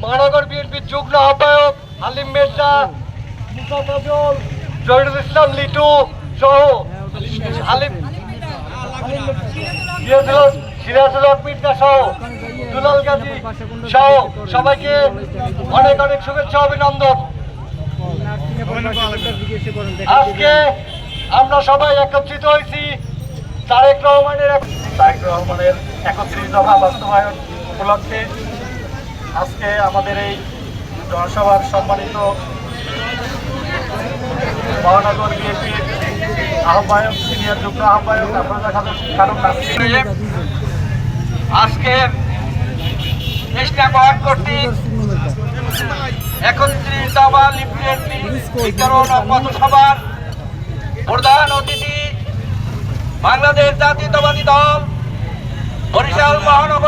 মহানগর বিএনপির যুগ্ম আহ্বায়ক হালিম মির্জা জহিরুল ইসলাম লিটু সহ সিরাজুল সহ দুলাল গাজী সহ সবাইকে অনেক অনেক শুভেচ্ছা, অভিনন্দন। আজকে আমরা সবাই একত্রিত হয়েছি তারেক রহমানের তারেক রহমানের একত্রিশ দফা বাস্তবায়ন উপলক্ষে আজকে আমাদের এই জনসভার সম্মানিত মহানগর বিএনপির আহ্বায়ক, সিনিয়র যুগ্ম আহ্বায়ক আজকে করার কর্তৃক একত্রিশ প্রধান অতিথি বাংলাদেশ জাতীয়তাবাদী দল বরিশাল মহানগরের